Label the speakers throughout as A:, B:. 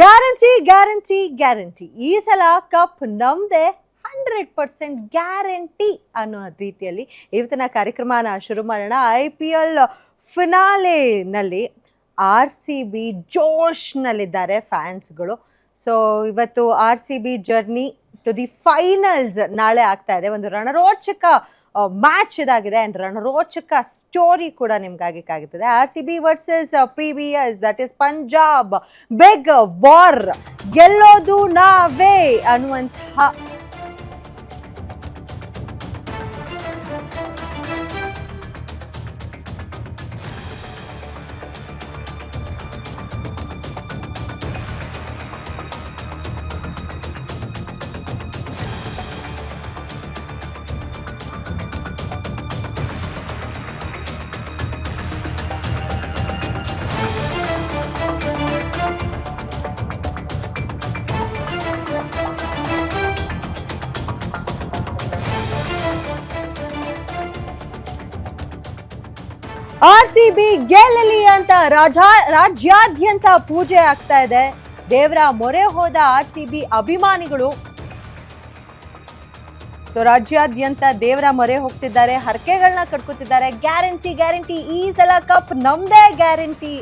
A: Guarantee guarantee guarantee. ಈ ಸಲ cup ನಮ್ದೇ ಹಂಡ್ರೆಡ್ ಪರ್ಸೆಂಟ್ ಗ್ಯಾರಂಟಿ ಅನ್ನೋ ರೀತಿಯಲ್ಲಿ ಇವತ್ತಿನ ಕಾರ್ಯಕ್ರಮನ ಶುರು ಮಾಡೋಣ. ಐ ಪಿ ಎಲ್ ಫಿನಾಲೆನಲ್ಲಿ ಆರ್ ಸಿ ಬಿ ಜೋಶ್ನಲ್ಲಿದ್ದಾರೆ ಫ್ಯಾನ್ಸ್ಗಳು. ಸೊ ಇವತ್ತು R C B journey to the finals ನಾಳೆ ಆಗ್ತಾ ಇದೆ. ಒಂದು ರಣರೋಚಕ ಮ್ಯಾಚ್ ಇದಾಗಿದೆ ಆ್ಯಂಡ್ ರಣರೋಚಕ ಸ್ಟೋರಿ ಕೂಡ ನಿಮ್ಗಾಗಿಕ್ಕಾಗುತ್ತದೆ R C B versus P V S that is Punjab big war ಗೆಲ್ಲೋದು ನಾವೇ ಅನ್ನುವಂತಹ ಆರ್ ಸಿ ಬಿ ಗೆಲ್ಲಲಿ ಅಂತ ರಾಜ ರಾಜ್ಯಾದ್ಯಂತ ಪೂಜೆ ಆಗ್ತಾ ಇದೆ. ದೇವರ ಮೊರೆ ಹೋದ ಆರ್ ಸಿ ಬಿ ಅಭಿಮಾನಿಗಳು. ಸೊ, ರಾಜ್ಯಾದ್ಯಂತ ದೇವರ ಮೊರೆ ಹೋಗ್ತಿದ್ದಾರೆ ಹರಕೆಗಳನ್ನ ಕಟ್ಕೋತಿದ್ದಾರೆ. ಗ್ಯಾರಂಟಿ ಗ್ಯಾರಂಟಿ, ಈ ಸಲ ಕಪ್ ನಮ್ದೇ ಗ್ಯಾರಂಟಿ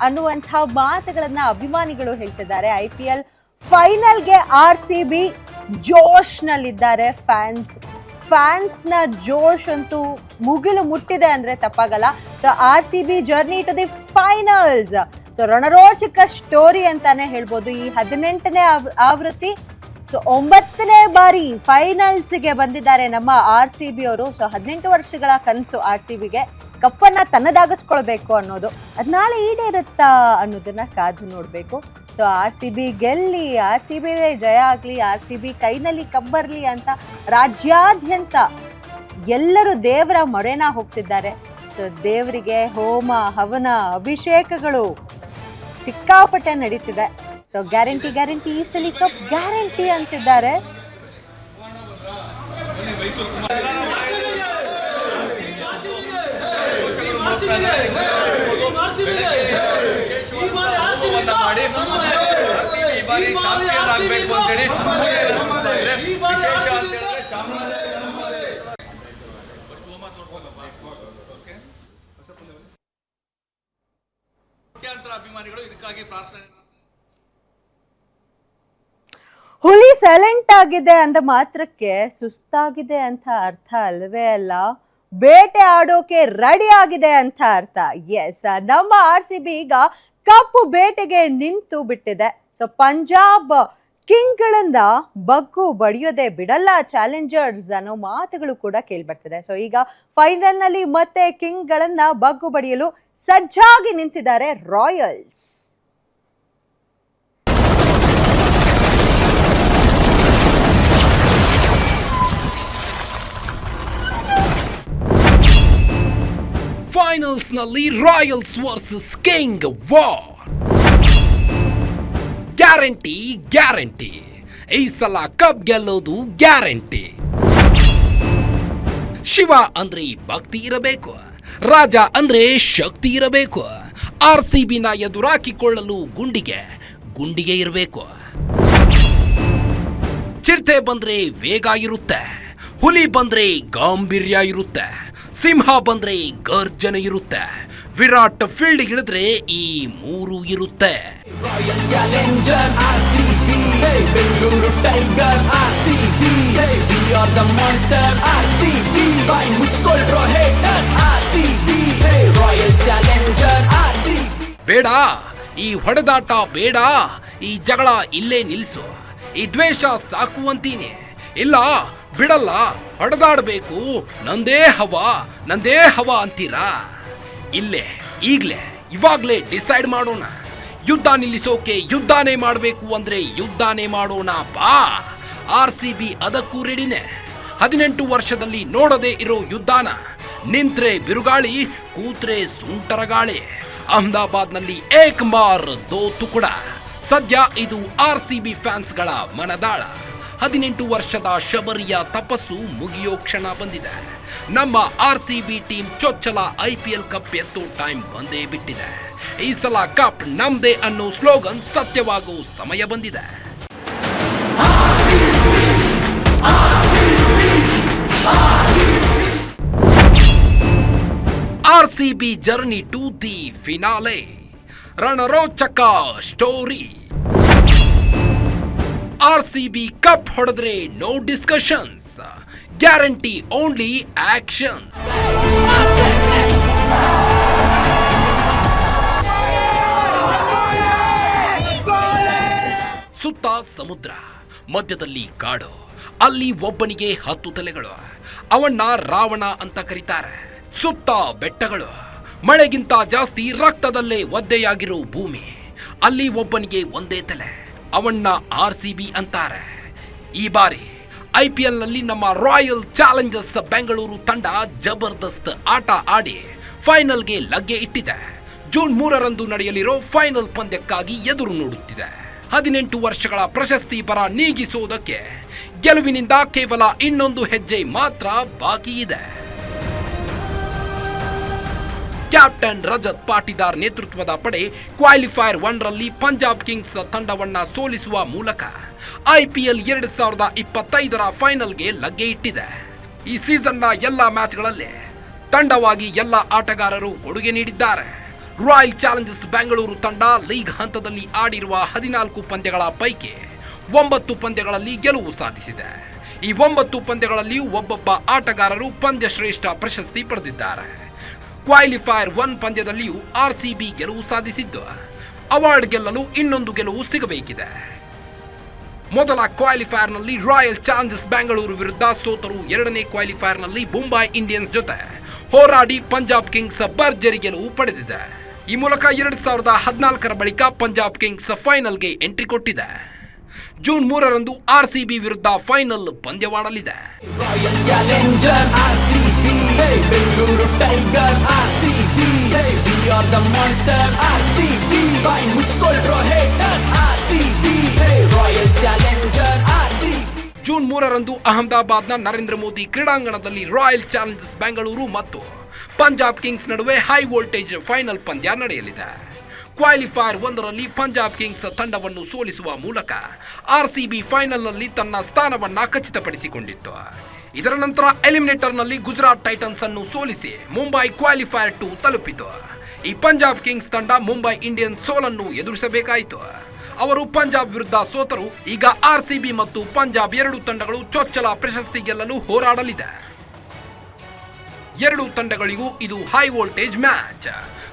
A: ಅನ್ನುವಂಥ ಮಾತುಗಳನ್ನ ಅಭಿಮಾನಿಗಳು ಹೇಳ್ತಿದ್ದಾರೆ. ಐ ಪಿ ಎಲ್ ಫೈನಲ್ಗೆ ಆರ್ ಸಿ ಬಿ ಜೋಶ್ನಲ್ಲಿದ್ದಾರೆ ಫ್ಯಾನ್ಸ್. ಫ್ಯಾನ್ಸ್ನ ಜೋಶ್ ಅಂತೂ ಮುಗಿಲು ಮುಟ್ಟಿದೆ ಅಂದ್ರೆ ತಪ್ಪಾಗಲ್ಲ. So R C B journey to the finals so ರಣರೋಚಕ story ಅಂತಾನೆ ಹೇಳ್ಬೋದು. ಈ ಹದಿನೆಂಟನೇ ಆವ್- ಆವೃತ್ತಿ ಸೊ ಒಂಬತ್ತನೇ ಬಾರಿ ಫೈನಲ್ಸ್ಗೆ ಬಂದಿದ್ದಾರೆ ನಮ್ಮ ಆರ್ ಸಿ ಬಿ ಅವರು. ಸೊ ಹದಿನೆಂಟು ವರ್ಷಗಳ ಕನಸು ಆರ್ ಸಿ ಬಿಗೆ ಕಪ್ಪನ್ನ ತನ್ನದಾಗಿಸ್ಕೊಳ್ಬೇಕು ಅನ್ನೋದು. ಅದು ನಾಳೆ ಈಡೇರುತ್ತಾ ಅನ್ನೋದನ್ನ ಕಾದು ನೋಡಬೇಕು. ಸೊ ಆರ್ ಸಿ ಬಿ ಗೆಲ್ಲಿ, ಆರ್ ಸಿ ಬಿ ಜಯ ಆಗಲಿ, ಆರ್ ಸಿ ಬಿ ಕೈನಲ್ಲಿ ಕಬ್ಬರ್ಲಿ ಅಂತ ರಾಜ್ಯಾದ್ಯಂತ ಎಲ್ಲರೂ ದೇವರ ಮೊರೆನ ಹೋಗ್ತಿದ್ದಾರೆ. ಸೊ ದೇವರಿಗೆ ಹೋಮ, ಹವನ, ಅಭಿಷೇಕಗಳು ಸಿಕ್ಕಾಪಟ್ಟೆ ನಡೀತಿದೆ. ಸೊ ಗ್ಯಾರಂಟಿ ಗ್ಯಾರಂಟಿ, ಈ ಸಲ ಕಪ್ ಗ್ಯಾರಂಟಿ ಅಂತಿದ್ದಾರೆ.
B: ಈ ಬಾರಿ ಚಾಂಪಿಯನ್ ಆಗ್ಬೇಕು ಅಂತೇಳಿ. ವಿಶೇಷ ಅಂತ ಹೇಳಿದ್ರೆ ಕೋಟ್ಯಾಂತರ ಅಭಿಮಾನಿಗಳು ಇದಕ್ಕಾಗಿ ಪ್ರಾರ್ಥನೆ
A: ಹುಲಿ ಸೈಲೆಂಟ್ ಆಗಿದೆ ಅಂದ ಮಾತ್ರಕ್ಕೆ ಸುಸ್ತಾಗಿದೆ ಅಂತ ಅರ್ಥ ಅಲ್ವೇ ಅಲ್ಲ? ಬೇಟೆ ಆಡೋಕೆ ರೆಡಿ ಆಗಿದೆ ಅಂತ ಅರ್ಥ. ಎಸ್ ನಮ್ಮ ಆರ್ ಸಿ ಬಿ ಈಗ ಕಪ್ಪು ಬೇಟೆಗೆ ನಿಂತು ಬಿಟ್ಟಿದೆ. ಸೊ ಪಂಜಾಬ್ ಕಿಂಗ್ಗಳಿಂದ ಬಗ್ಗು ಬಡಿಯೋದೆ ಬಿಡಲ್ಲ. ಚಾಲೆಂಜರ್ಸ್ ಅನ್ನೋ ಮಾತುಗಳು ಕೂಡ ಕೇಳ್ಬರ್ತಿದೆ. ಸೊ ಈಗ ಫೈನಲ್ನಲ್ಲಿ ಮತ್ತೆ ಕಿಂಗ್ಗಳನ್ನು ಬಗ್ಗು ಬಡಿಯಲು ಸಜ್ಜಾಗಿ ನಿಂತಿದ್ದಾರೆ royals
C: ಫೈನಲ್ಸ್ನಲ್ಲಿ royals versus king war guarantee guarantee. ಈ ಸಲ ಕಪ್ ಗೆಲ್ಲೋದು ಗ್ಯಾರಂಟಿ. ಶಿವ ಅಂದ್ರೆ ಭಕ್ತಿ ಇರಬೇಕು. ರಾಜ ಅಂದ್ರೆ ಶಕ್ತಿ ಇರಬೇಕು. ಆರ್ ಸಿ ಬಿನ ಎದುರಾಕಿಕೊಳ್ಳಲು ಗುಂಡಿಗೆ ಗುಂಡಿಗೆ ಇರಬೇಕು. ಚಿರತೆ ಬಂದ್ರೆ ವೇಗ ಇರುತ್ತೆ. ಹುಲಿ ಬಂದ್ರೆ ಗಾಂಭೀರ್ಯ ಇರುತ್ತೆ. ಸಿಂಹ ಬಂದ್ರೆ ಗರ್ಜನೆ ಇರುತ್ತೆ. ವಿರಾಟ್ ಫೀಲ್ಡ್ ಹಿಡಿದ್ರೆ ಈ ಮೂರು ಇರುತ್ತೆ. ಬೇಡ ಈ ಹೊಡೆದಾಟ ಬೇಡ ಈ ಜಗಳ ಇಲ್ಲೇ ನಿಲ್ಸು. ಈ ದ್ವೇಷ ಸಾಕು ಅಂತೀನಿ. ಇಲ್ಲ ಬಿಡಲ್ಲ ಹೊಡೆದಾಡಬೇಕು. ನಂದೇ ಹವ ನಂದೇ ಹವಾ ಅಂತೀರಾ? ಇಲ್ಲೇ, ಈಗಲೇ, ಇವಾಗಲೇ ಡಿಸೈಡ್ ಮಾಡೋಣ. ಯುದ್ಧ ನಿಲ್ಲಿಸೋಕೆ ಯುದ್ಧನೇ ಮಾಡಬೇಕು ಅಂದರೆ ಯುದ್ಧನೇ ಮಾಡೋಣ, ಬಾ. ಆರ್ ಸಿ ಬಿ ಅದಕ್ಕೂ ರೆಡಿನೇ ಹದಿನೆಂಟು ವರ್ಷದಲ್ಲಿ ನೋಡದೇ ಇರೋ ಯುದ್ಧನ. ನಿಂತ್ರೆ ಬಿರುಗಾಳಿ, ಕೂತ್ರೆ ಸುಂಟರಗಾಳಿ ಅಹಮದಾಬಾದ್ನಲ್ಲಿ ಏಕ್ ಮಾರ್ ದೋ ತುಕುಡ ಸದ್ಯ ಇದು ಆರ್ ಸಿ ಬಿ ಫ್ಯಾನ್ಸ್ಗಳ ಮನದಾಳ. ಹದಿನೆಂಟು ವರ್ಷದ ಶಬರಿಯ ತಪಸ್ಸು ಮುಗಿಯೋ ಕ್ಷಣ ಬಂದಿದೆ. ನಮ್ಮ ಆರ್ ಸಿ ಬಿ ಟೀಮ್ ಚೊಚ್ಚಲ ಐ ಪಿ ಎಲ್ ಕಪ್ ಎತ್ತು ಟೈಮ್ ಬಂದೇ ಬಿಟ್ಟಿದೆ. ಈ ಸಲ ಕಪ್ ನಮ್ದೇ ಅನ್ನೋ ಸ್ಲೋಗನ್ ಸತ್ಯವಾಗೋ ಸಮಯ ಬಂದಿದೆ. R C B journey to the finale. ರಣರೋಚಕ story. R C B cup ಹೊಡೆದ್ರೆ no discussions guarantee only action ಸುತ್ತ ಸಮುದ್ರ, ಮಧ್ಯದಲ್ಲಿ ಕಾಡು, ಅಲ್ಲಿ ಒಬ್ಬನಿಗೆ ಹತ್ತು ತಲೆಗಳು. ಅವನ್ನ ರಾವಣ ಅಂತ ಕರೀತಾರೆ. ಸುತ್ತ ಬೆಟ್ಟಗಳು, ಮಳೆಗಿಂತ ಜಾಸ್ತಿ ರಕ್ತದಲ್ಲೇ ಒದ್ದೆಯಾಗಿರೋ ಭೂಮಿ. ಅಲ್ಲಿ ಒಬ್ಬನಿಗೆ ಒಂದೇ ತಲೆ. ಅವನ್ನ ಆರ್ ಸಿ ಬಿ ಅಂತಾರೆ. ಈ ಬಾರಿ ಐ ಪಿ ಎಲ್ನಲ್ಲಿ ನಮ್ಮ ರಾಯಲ್ ಚಾಲೆಂಜರ್ಸ್ ಬೆಂಗಳೂರು ತಂಡ ಜಬರ್ದಸ್ತ್ ಆಟ ಆಡಿ ಫೈನಲ್ಗೆ ಲಗ್ಗೆ ಇಟ್ಟಿದೆ. ಜೂನ್ ಮೂರರಂದು ನಡೆಯಲಿರೋ ಫೈನಲ್ ಪಂದ್ಯಕ್ಕಾಗಿ ಎದುರು ನೋಡುತ್ತಿದೆ. ಹದಿನೆಂಟು ವರ್ಷಗಳ ಪ್ರಶಸ್ತಿ ಪರ ನೀಗಿಸುವುದಕ್ಕೆ ಗೆಲುವಿನಿಂದ ಕೇವಲ ಇನ್ನೊಂದು ಹೆಜ್ಜೆ ಮಾತ್ರ ಬಾಕಿ ಇದೆ ಕ್ಯಾಪ್ಟನ್ ರಜತ್ ಪಾಟಿದಾರ್ ನೇತೃತ್ವದ ಪಡೆ ಕ್ವಾಲಿಫೈರ್ ಒನ್ರಲ್ಲಿ ಪಂಜಾಬ್ ಕಿಂಗ್ಸ್ ತಂಡವನ್ನ ಸೋಲಿಸುವ ಮೂಲಕ ಐಪಿಎಲ್ ಎರಡು ಸಾವಿರದ ಇಪ್ಪತ್ತೈದರ ಫೈನಲ್ಗೆ ಲಗ್ಗೆ ಇಟ್ಟಿದೆ. ಈ ಸೀಸನ್ನ ಎಲ್ಲ ಮ್ಯಾಚ್ಗಳಲ್ಲಿ ತಂಡವಾಗಿ ಎಲ್ಲ ಆಟಗಾರರು ಕೊಡುಗೆ ನೀಡಿದ್ದಾರೆ. ರಾಯಲ್ ಚಾಲೆಂಜರ್ಸ್ ಬೆಂಗಳೂರು ತಂಡ ಲೀಗ್ ಹಂತದಲ್ಲಿ ಆಡಿರುವ ಹದಿನಾಲ್ಕು ಪಂದ್ಯಗಳ ಪೈಕಿ ಒಂಬತ್ತು ಪಂದ್ಯಗಳಲ್ಲಿ ಗೆಲುವು ಸಾಧಿಸಿದೆ. ಈ ಒಂಬತ್ತು ಪಂದ್ಯಗಳಲ್ಲಿ ಒಬ್ಬೊಬ್ಬ ಆಟಗಾರರು ಪಂದ್ಯ ಶ್ರೇಷ್ಠ ಪ್ರಶಸ್ತಿ ಪಡೆದಿದ್ದಾರೆ. ಕ್ವಾಲಿಫೈರ್ ಒನ್ ಪಂದ್ಯದಲ್ಲಿಯೂ ಆರ್ ಸಿ ಬಿ ಗೆಲುವು ಸಾಧಿಸಿದ್ದು. ಅವಾರ್ಡ್ ಗೆಲ್ಲಲು ಇನ್ನೊಂದು ಗೆಲುವು ಸಿಗಬೇಕಿದೆ. ಮೊದಲ ಕ್ವಾಲಿಫೈರ್ನಲ್ಲಿ ರಾಯಲ್ ಚಾಲೆಂಜರ್ಸ್ ಬೆಂಗಳೂರು ವಿರುದ್ಧ ಸೋತರು ಎರಡನೇ ಕ್ವಾಲಿಫೈರ್ನಲ್ಲಿ ಮುಂಬೈ ಇಂಡಿಯನ್ಸ್ ಜೊತೆ. ಹೋರಾಡಿ ಪಂಜಾಬ್ ಕಿಂಗ್ಸ್ ಭರ್ಜರಿ ಗೆಲುವು ಪಡೆದಿದೆ. ಈ ಮೂಲಕ ಎರಡು ಸಾವಿರದ ಹದಿನಾಲ್ಕರ ಬಳಿಕ ಪಂಜಾಬ್ ಕಿಂಗ್ಸ್ ಫೈನಲ್ಗೆ ಎಂಟ್ರಿ ಕೊಟ್ಟಿದೆ. ಜೂನ್ ಮೂರರಂದು ಆರ್ ಸಿ ಬಿ ವಿರುದ್ಧ ಫೈನಲ್ ಪಂದ್ಯವಾಡಲಿದೆ.
D: Monster RCB ಬಾಯಿ ಮುಚ್ಕೊಳ್ರೋ haters RCB royal challenger RCB
C: June ಮೂರರಂದು ಅಹಮದಾಬಾದ್ನ ನರೇಂದ್ರ ಮೋದಿ ಕ್ರೀಡಾಂಗಣದಲ್ಲಿ ರಾಯಲ್ ಚಾಲೆಂಜರ್ಸ್ ಬೆಂಗಳೂರು ಮತ್ತು ಪಂಜಾಬ್ ಕಿಂಗ್ಸ್ ನಡುವೆ ಹೈ ವೋಲ್ಟೇಜ್ ಫೈನಲ್ ಪಂದ್ಯ ನಡೆಯಲಿದೆ. ಕ್ವಾಲಿಫೈಯರ್ ಒಂದರಲ್ಲಿ ಪಂಜಾಬ್ ಕಿಂಗ್ಸ್ ತಂಡವನ್ನು ಸೋಲಿಸುವ ಮೂಲಕ ಆರ್ ಸಿ ಬಿ ಫೈನಲ್ನಲ್ಲಿ ತನ್ನ ಸ್ಥಾನವನ್ನು ಖಚಿತಪಡಿಸಿಕೊಂಡಿತ್ತು. ಇದರ ನಂತರ ಎಲಿಮಿನೇಟರ್ನಲ್ಲಿ ಗುಜರಾತ್ ಟೈಟನ್ಸ್ ಅನ್ನು ಸೋಲಿಸಿ ಮುಂಬೈ ಕ್ವಾಲಿಫೈಯರ್ ಟು ತಲುಪಿತು. ಈ ಪಂಜಾಬ್ ಕಿಂಗ್ಸ್ ತಂಡ ಮುಂಬೈ ಇಂಡಿಯನ್ಸ್ ಸೋಲನ್ನು ಎದುರಿಸಬೇಕಾಯಿತು. ಅವರು ಪಂಜಾಬ್ ವಿರುದ್ಧ ಸೋತರು. ಈಗ ಆರ್ ಸಿ ಬಿ ಮತ್ತು ಪಂಜಾಬ್ ಎರಡು ತಂಡಗಳು ಚೊಚ್ಚಲ ಪ್ರಶಸ್ತಿ ಗೆಲ್ಲಲು ಹೋರಾಡಲಿದೆ. ಎರಡು ತಂಡಗಳಿಗೂ ಇದು ಹೈ ವೋಲ್ಟೇಜ್ ಮ್ಯಾಚ್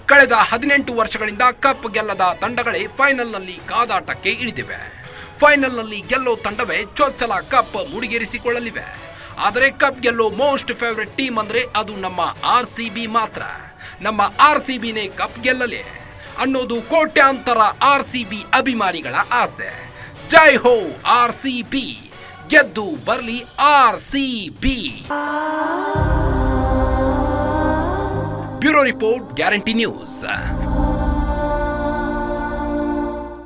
C: ಕಳೆದ ಹದಿನೆಂಟು ವರ್ಷಗಳಿಂದ ಕಪ್ ಗೆಲ್ಲದ ತಂಡಗಳೇ ಫೈನಲ್ನಲ್ಲಿ ಕಾದಾಟಕ್ಕೆ ಇಳಿದಿವೆ. ಫೈನಲ್ನಲ್ಲಿ ಗೆಲ್ಲೋ ತಂಡವೇ ಚೊಚ್ಚಲ ಕಪ್ ಮುಡಿಗೇರಿಸಿಕೊಳ್ಳಲಿವೆ. ಆದರೆ ಕಪ್ ಗೆಲ್ಲೋ ಮೋಸ್ಟ್ ಫೇವರೆಟ್ ಟೀಮ್ ಅಂದ್ರೆ ಅದು ನಮ್ಮ ಆರ್ ಸಿ ಮಾತ್ರ. ನಮ್ಮ ಆರ್ ಸಿ ಬಿನೇ ಕಪ್ ಗೆಲ್ಲಲಿ ಅನ್ನೋದು ಕೋಟ್ಯಾಂತರ ಆರ್ ಸಿ ಬಿ ಅಭಿಮಾನಿಗಳ ಆಸೆ. ಜೈ ಹೋ ಆರ್ ಸಿ ಬಿ ಗೆದ್ದು ಬರಲಿ R C B bureau report, guarantee news.